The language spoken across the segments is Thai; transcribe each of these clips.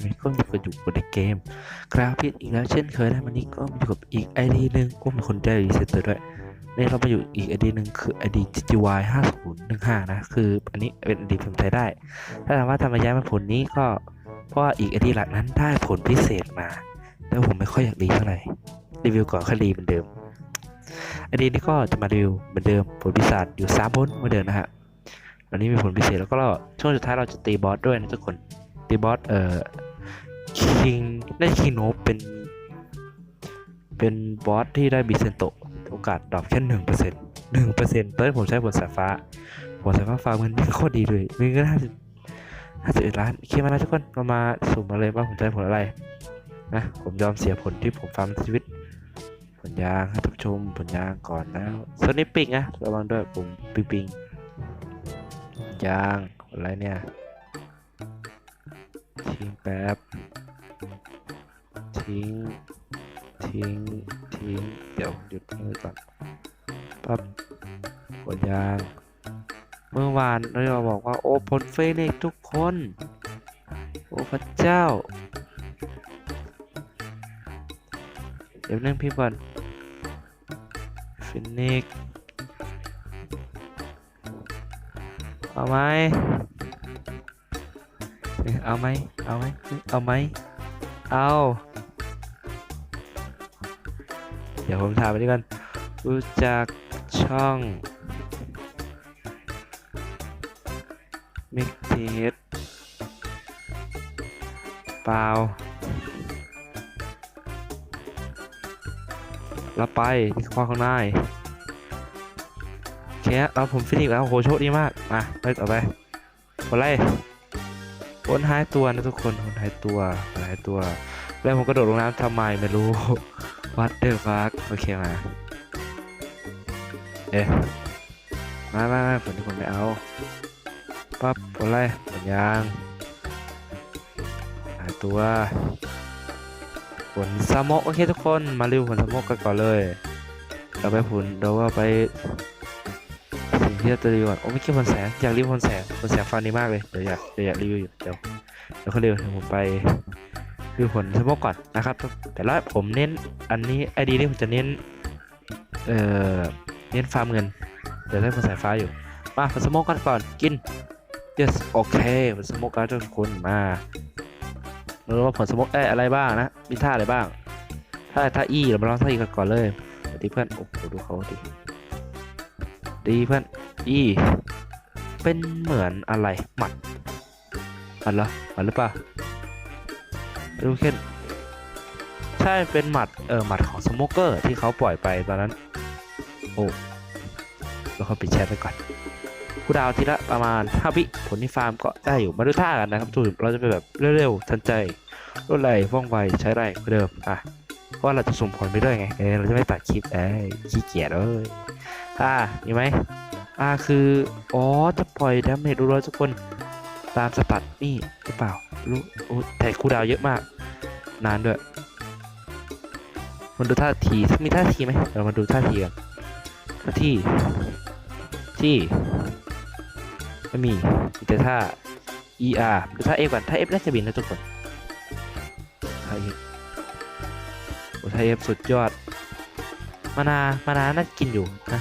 เช่นเคยนก็อยู่กันอยู่บนในเกมกราฟิกอีกแล้วเช่นเคยนะวันนี้ก็มาอยู่กับอีกไอดีหนึ่งก็มีคนได้รีเซ็ตตัวด้วยนี่เรามาอยู่อีกไอดีหนึ่งคือไอดี GY 5015 นะ คืออันนี้เป็นไอดีผมใช้ได้ ถ้าถามว่าทำไมย้ายมาผลนี้ก็เพราะว่าอีกไอดีหลักนั้นได้ผลพิเศษมาแล้วผมไม่ค่อยอยากรีเท่าไหร่รีวิวก่อนค่อยรีเหมือนเดิมไอดีนี้ก็จะมารีวิวเหมือนเดิมผลพิศาจอยู่สามผลเหมือนเดิมนะฮะวันนี้มีผลพิเศษแล้วก็ช่วงสุดท้ายเราจะตีบอสด้วยนะทุกคน ตีบอสเอ่อคิงได้คิงโนเป็นเป็นบอสที่ได้บิเซนโตโอกาสดรอปแค่หนึ่งเปอร์เซ็นต์หนึ่งเปอร์เซ็นต์ตอนที่ผมใช้ผลสายฟ้าผลสายฟ้าฟ้ามันไม่โคตรดีเลยมีเงินห้าสิบห้าสิบเอ็ดล้านเคมาแล้วทุกคนเรามาสุ่มมาเลยว่าผมจะได้ผลอะไรนะผมยอมเสียผลที่ผมฟาร์มชีวิต ผลยางให้ท่านผู้ชมผลยางก่อนแล้วโซนิปิกนะระวังด้วยผมปิงปิงยางอะไรเนี่ย ทิ้งแป๊บ ทิ้ง ทิ้ง ทิ้ง เดี๋ยวหยุดมือก่อนปั๊บกดยาง เมื่อวานเราบอกว่าโอ้ผลเฟเน็กทุกคน โอ้พระเจ้า เดี๋ยวนั่งพี่ก่อนฟินิกเอาไหม เอาไหมเอาไหมเอาไหมเอาเดี๋ยวผมถามไปดีกันรู้จักช่องมิกเทสเปล่าเราไปนี่คือข้างในโอเคฮะเราผมฟินิกแล้วโหโชคดีมาก มาไปต่อไปคนไล่ คนหายตัวนะทุกคนคนหายตัวหายตัว แล้วผมกระโดดลงน้ำทำไมไม่รู้วัดเดอร์ฟักโอเคมาเอ๊ะมามามาผลที่ผมไม่เอาปั๊บผลไล่ผลยางหายตัวผลสโมกโอเคทุกคนมารีวิวผลสโมกกันก่อนเลยเราไปผลเราว่าไป ที่เราจะรีวิวก่อนโอ้ไม่เกี่ยวกับแสงอยากรีวิวคนแสงคนแสงฟังดีมากเลยเดี๋ยวอยากเดี๋ยวอยากรีวิวอยู่เดี๋ยวเดี๋ยวเขาเร็วผมไปรีวิวผลสมมติก่อนนะครับ แต่ละผมเน้นอันนี้ไอดีนี่ผมจะเน้นเอ่อเน้นฟาร์มเงินเดี๋ยวได้ผลสายฟ้าอยู่มาผลสมมติกันก่อนกิน yes โอเคผลสมมติกันทุกคนมาเรารู้ว่าผลสมมติได้อะไรบ้างนะมีท่าอะไรบ้างถ้าถ้าอีเรามาลองท่าอีกันก่อนเลยดีเพื่อนโอ้โหดูเขาดิดีเพื่อน อีเป็นเหมือนอะไรหมัดหมัดเหรอหมัดหรือเปล่าดูเคนใช่เป็นหมัดเออหมัดของสโมเกอร์ที่เขาปล่อยไปตอนนั้น โอ้แล้วเขาปิดแชทไปก่อนคูดาวทีละประมาณ5วิผลที่ฟาร์มก็ได้อยู่มาดูท่ากันนะครับทุกคนเราจะไปแบบเร็วๆทันใจรวดเร็วว่องไวใช้ได้เหมือนเดิมอะเพราะว่าเราจะส่งผลไปด้วยไงเออเราจะไม่ตัดคลิปเอ้ขี้เกียจเลยอ่ามีไหม อ่าคือ อ๋อ จะปล่อยดาเมจรัวๆทุกคน ตามสตัดนี่หรือเปล่ารู้โอ้แต่คูลดาวเยอะมาก นานด้วย มันดูท่าที มีท่าทีไหมเรามาดูท่าทีกันท่าทีที่ไม่มีมีแต่ท่า ER ดูท่า F ก่อนท่า F น่าจะบินนะทุกคนท่า F โอ้ท่า F สุดยอด มานา มานาน่ากินอยู่นะ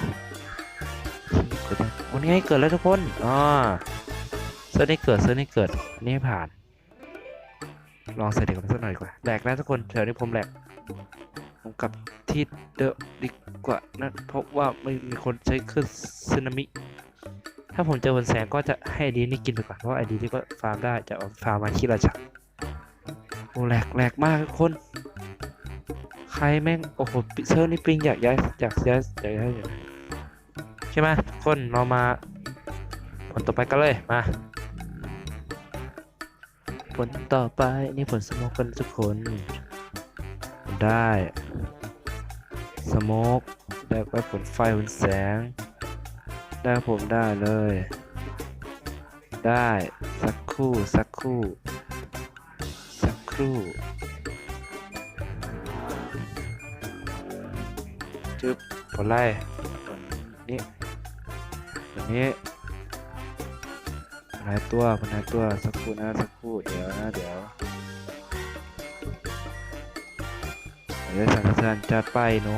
กิดยังวันนี้เกิดแล้วทุกคนอ๋อเซิร์ฟนี่เกิดเซิร์ฟนี่เกิดอันนี้ผ่าน ลองใส่เด็กกันสักหน่อยดีกว่าแหลกแล้วทุกคนแถวนี้ผมแหลกผมกลับที่เดิมดีกว่านะเพราะว่าไม่มีคนใช้เครื่องสึนามิ ถ้าผมเจอบนแสงก็จะให้ไอดีนี่กินไปก่อนเพราะไอดีนี่ก็ฟาร์มได้จะเอาฟาร์มมาคิราชโอ้แหลกแหลกมากทุกคนใครแม่งโอ้โหเซิร์ฟนี่ปิงอยากย้ายอยากย้ายอยากย้ายอยู่ ใช่ไหมทุกคนเรามาผลต่อไปกันเลยมาผลต่อไปนี่ผลสโมกกันทุกคนผมได้สโมกได้ไปผลไฟผลแสง ได้ผมได้เลย ได้สักครู่สักครู่สักครู่จึ๊บผลไล่ นี่ผลนี้ผหายตัวมันหายตัวสักครู่นะสักครู่เดี๋ยวนะเดี๋ยวเดี๋ยวสั่งเตือนจัดไปหนู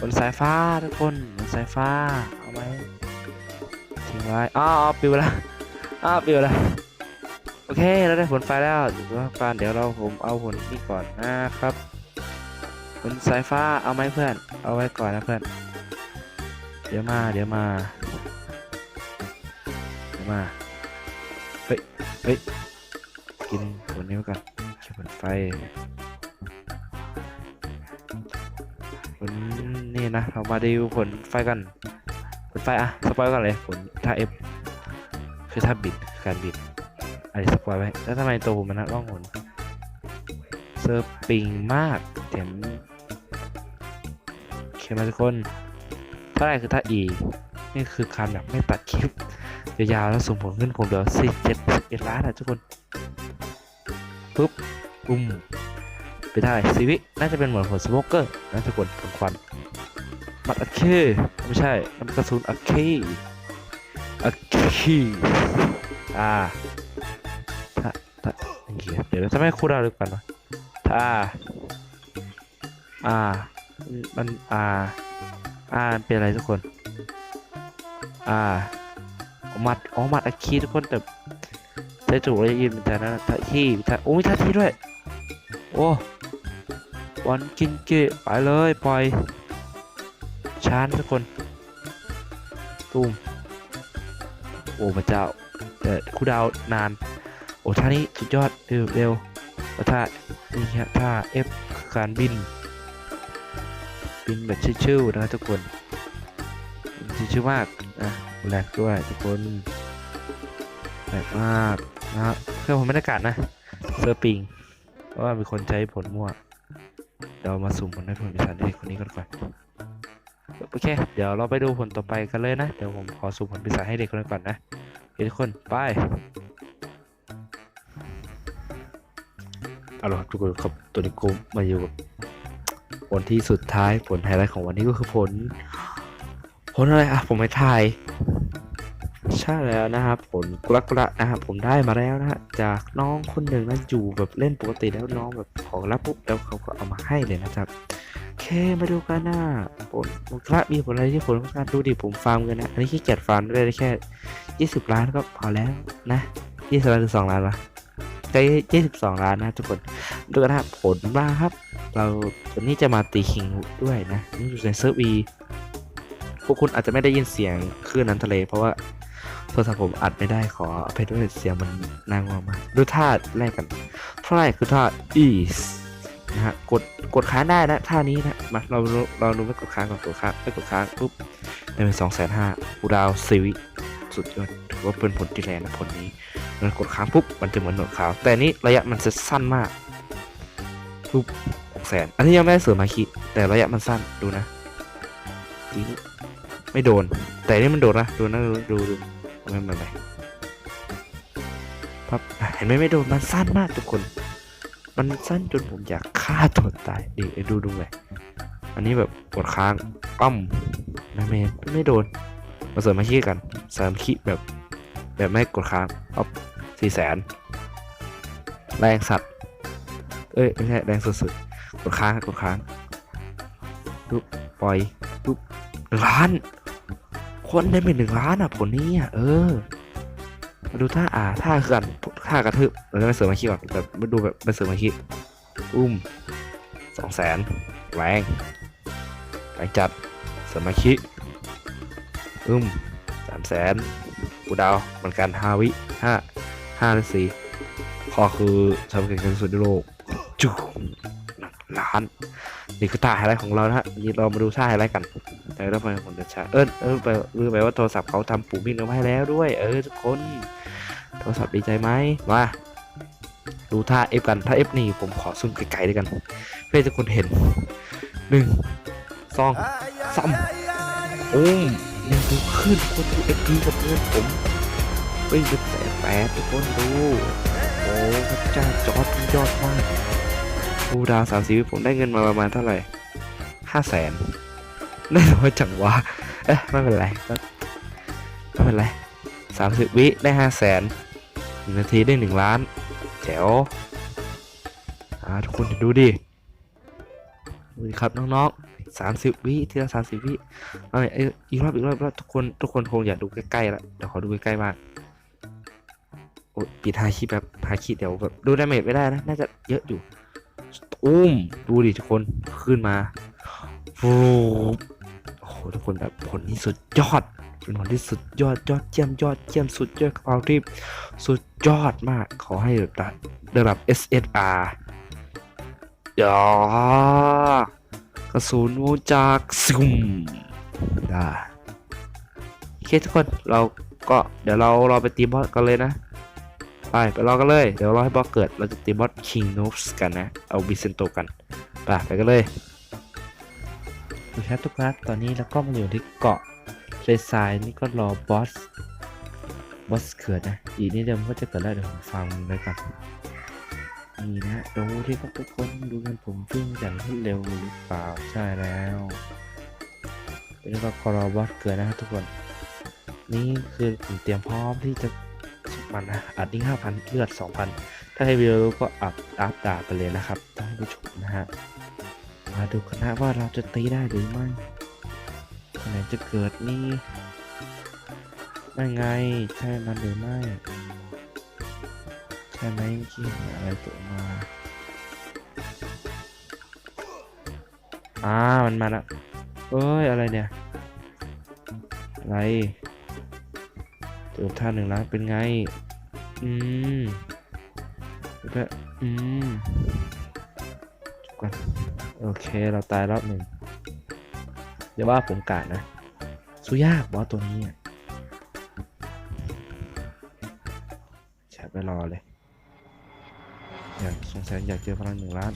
บนสายฟ้าทุกคนบนสายฟ้าเอาไหมทิ้งไว้อ้าวปิวละอ้าวปิวละโอเคเราได้ผลไฟแล้วเดี๋ยวก่อนเดี๋ยวเราผมเอาผลนี่ก่อนนะครับบนสายฟ้าเอาไหมเพื่อน เอาไว้ก่อนนะเพื่อนเดี๋ยวมาเดี๋ยวมา มา เฮ้ย เฮ้ย กินผลนี้ก่อนเก็บไฟผลนี่นะเรามาดูผลไฟกัน ผลไฟอะสปอยก่อนเลยผลถ้า F คือถ้าบิดการบิดอะไรสปอยไว้แล้วทำไมตัวผมมันนักล่องหนเซอร์ปิงมากแถมโอเคมาทุกคนเท่าไรคือถ้า E นี่คือการแบบไม่ตัดคลิป ยาวๆแล้วส่งผลขึ้นผมเดี๋ยวสิเจ็ดสิบเอ็ดล้านอะทุกคนปุ๊บปุ้มไปได้ซีวิน่าจะเป็นเหมือนผลสโมกเกอร์น่าจะกดผลควันมัดอะเคไม่ใช่มันกระสุนอะเคอะเคอ่าถ้าถ้าอย่างเงี้ยเดี๋ยวจะไม่คู่ดาวหรือเปล่านะถ้าอ่ามันอ่าอ่าเป็นอะไรทุกคน อ่า มัดอ๋อมัดอะเคทุกคนแต่ได้ถูกเลยยินแต่นะท่าที่ท่าโอ้ยท่าที่ด้วย โอ้บอลกินเกะไปเลยปล่อยชานทุกคนตูมโอ้พระเจ้าแต่คูลดาวนาน โอ้ท่านี้สุดยอดเร็วเร็วแล้วท่านี่ฮะท่า F คือการบิน บินแบบชิวๆนะทุกคนชิวๆมากนะ แรงด้วยทุกคนแรงมากนะครับเครื่องผมบรรยากาศนะเซอร์ปิงเพราะว่ามีคนใช้ผลมั่วเดี๋ยวมาสุ่มผลให้ผลพิศาจเด็กคนนี้ก่อนก่อนโอเค เดี๋ยวเราไปดูผลต่อไปกันเลยนะ เดี๋ยวผมขอสุ่มผลพิศาจให้เด็กคนนั้นก่อนนะทุกคนไปเอาละครับทุกคนครับตัวนี้กูมาอยู่กับผลที่สุดท้ายผลไฮไลท์ของวันนี้ก็คือผล ผลอะไรอะผมไม่ทายใช่แล้วนะครับผลกุลักกุละนะครับผมได้มาแล้วนะฮะจากน้องคนหนึ่งนะอยู่แบบเล่นปกติแล้วน้องแบบขอรับปุ๊บแล้วเขาก็เอามาให้เลยนะครับโอเคมาดูกันนะผลกุละมีผลอะไรที่ผลของการดูดิผมฟาร์มกันนะอันนี้ขี้เกียจฟาร์มได้แค่ 20 ล้านก็พอแล้วนะ20ล้านหรือ2ล้านวะใช้22 ล้านนะทุกคนดูกันนะผลมาครับ เราวันนี้จะมาตีคิงด้วยนะนี่อยู่ในเซิร์ฟวี วกคุณอาจจะไม่ได้ยินเสียงคลื่นน้ำทะเล เพราะว่าโทรศัพท์ผมอัดไม่ได้ขออภัยด้วยเสียงมันน่างงมากดูท่าแรกกันท่าแรกคือท่า is นะฮะกดกดค้างได้นะท่านี้นะมาเราเราดูไม่กดค้างก่อนกดค้างไม่กดค้างปุ๊บได้เป็นสองแสนห้ากูดาวซีวิสุดยอดถือว่าเป็นผลที่แรงนะผลนี้มันกดค้างปุ๊บมันจะเหมือนหนวดขาว แต่นี้ระยะมันจะสั้นมากปุ๊บหกแสนอันนี้ยังไม่ได้เสริมมาคิแต่ระยะมันสั้นดูนะทีนี้ ไม่โดน แต่นี่มันโดนนะ ดูนะดูดูดูไม่ไม่ไม่พับเห็นไหมไม่โดน มันสั้นมากทุกคน มันสั้นจนผมอยากฆ่าตัวตายดิไอ้ดูดูไปอันนี้แบบกดค้างปั้มนะเมนไม่โดน มาเสริมมาขี้กันเสริมขี้แบบ แบบไม่กดค้างอ๊อฟสี่แสนแรงสัตว์ เอ้ยไม่ใช่แรงสุดๆกดค้างกดค้าง ปุ๊บปล่อยปุ๊บ ล้าน คนได้เป็นหนึ่งล้านอะผลนี้อะเออ มาดูท่าอ่าท่าคือกันท่ากระทืบเราจะไปเสริมมาคีก่อนแบบมาดูแบบไปเสริมมาคีอุ้มสองแสนแรงแรงจัดเสริมมาคีอุ้มสามแสนกูดาวเหมือนกันห้าวิห้าห้าหรือสี่พอคือทำเก่งที่สุดในโลกจุ๊ล้าน นี่คือท่าไฮไลท์ของเรานะฮะนี่เรามาดูท่าไฮไลท์กัน แต่แล้วไปผมจะใช้เออเออไปลืมไปว่าโทรศัพท์เขาทำปุ่มวิ่งมาให้แล้วด้วย เออทุกคน โทรศัพท์ดีใจไหมมาดูท่า F กันถ้า F นี่ผมขอซูมไกลๆด้วยกัน เพื่อทุกคนเห็นหนึ่งสองสามโอ้ยยังดูขึ้นคนดู F ดีกับเพื่อนผมเฮ้ยเป็นแสนแปดทุกคนดูโอ้พระเจ้าจอร์ดยอดมากดูดาวสามสิบผมได้เงินมาประมาณเท่าไหร่ห้าแสน ได้น้อยจังวะเอ๊ะไม่เป็นไรก็ไม่เป็นไรสามสิบวิได้ห้าแสนหนึ่งนาทีได้หนึ่งล้านแจ๋วอ่าทุกคนดูดิดูดิครับน้องๆสามสิบวิทีละสามสิบวิเอาใหม่เอ้ยอีกรอบอีกรอบอีกรอบทุกคนทุกคนคงอยากดูใกล้ๆละเดี๋ยวขอดูใกล้ๆบ้างโอ้ปิดฮาคิแบบฮาคิเดี๋ยวแบบดูดาเมจไม่ได้นะน่าจะเยอะอยู่อุ้มดูดิทุกคนขึ้นมาโอ้ โหทุกคนแบบผลที่สุดยอดเป็นผลที่สุดยอดยอดเยี่ยมยอดเยี่ยมสุดยอดความรีบสุดยอดมากขอให้ระดับระดับ SSR ยอกระสุนวูจากซุ่มได้โอเคทุกคนเราก็เดี๋ยวเราเราไปตีบอสกันเลยนะไปไปรอกันเลย เดี๋ยวรอให้บอสเกิดเราจะตีบอส King n o v s กันนะ เอาบิเซนโตกันไปไปกันเลย โอเครับทุกคนครับตอนนี้เราก็มาอยู่ที่เกาะเรซายนี่ก็รอบอสบอสเกิดนะอีกนิดเดียวมันก็จะเกิดแล้วเดี๋ยวผมฟังไว้ก่อนนี่นะดูที่ครับทุกคนดูกันผมวิ่งอย่างรวดเร็วหรือเปล่าใช่แล้วเป็นก็รอบอสเกิดนะครับทุกคน นี่คือผมเตรียมพร้อมที่จะสุมันนะอัดนี่ห้าพันเลือดสองพันถ้าใครวิดีโอก็อัพอัพดาไปเลยนะครับท่านผู้ชมนะฮะ มาดูกันนะว่าเราจะตีได้หรือไม่ไหนจะเกิดนี่ไม่ไง ใช่มันหรือไม่ ใช่ไหมเมื่อกี้อะไรตัวมาอ่ามันมาแล้วเอ้ย อะไรเนี่ย อะไรเติมท่าหนึ่งล้านเป็นไง อืมแล้วก็อืม โอเคเราตายรอบหนึ่งเดี๋ยวว่าผมกาดนะสู้ยากบอสตัวนี้อะแชทไปรอเลย อยากสงสัยอยากเจอพลังหนึ่งล้าน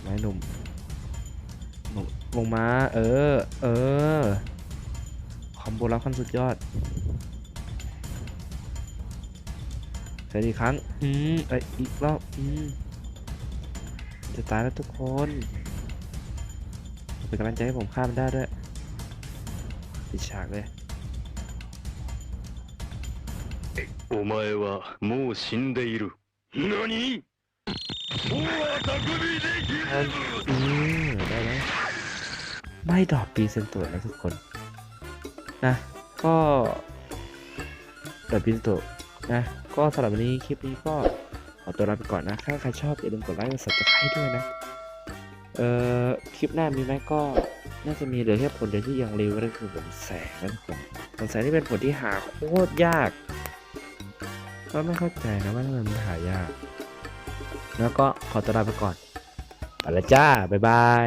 ไม้หนุ่มหนุ่มลงมาเออ เออ คอมโบลับขั้นสุดยอดเสร็จอีกครั้ง อืมเอ้ยอีกรอบ อืม จะตายแล้วทุกคน เป็นกำลังใจให้ผมข้ามมันได้ด้วยปิดฉากเลย お前はもう死んでいる。何大匠でき อืมได้แล้วไม่ดรอปปีเซนตัวนะทุกคน นะ ก็ดรอปปีเซนตัวนะ ก็สำหรับวันนี้คลิปนี้ก็ ขอตัวลาไปก่อนนะ ถ้าใครชอบอย่าลืมกดไลค์กดซับสไครต์ด้วยนะ เอ่อ คลิปหน้ามีไหมก็น่าจะมีเหลือแค่ผลเดียวที่ยังรีวิวก็คือผลแสงนั่นเองผลแสงที่เป็นผลที่หาโคตรยาก ก็ไม่เข้าใจนะว่าทำไมมันหายาก แล้วก็ขอตัวลาไปก่อนไปและจ้า บ๊ายบาย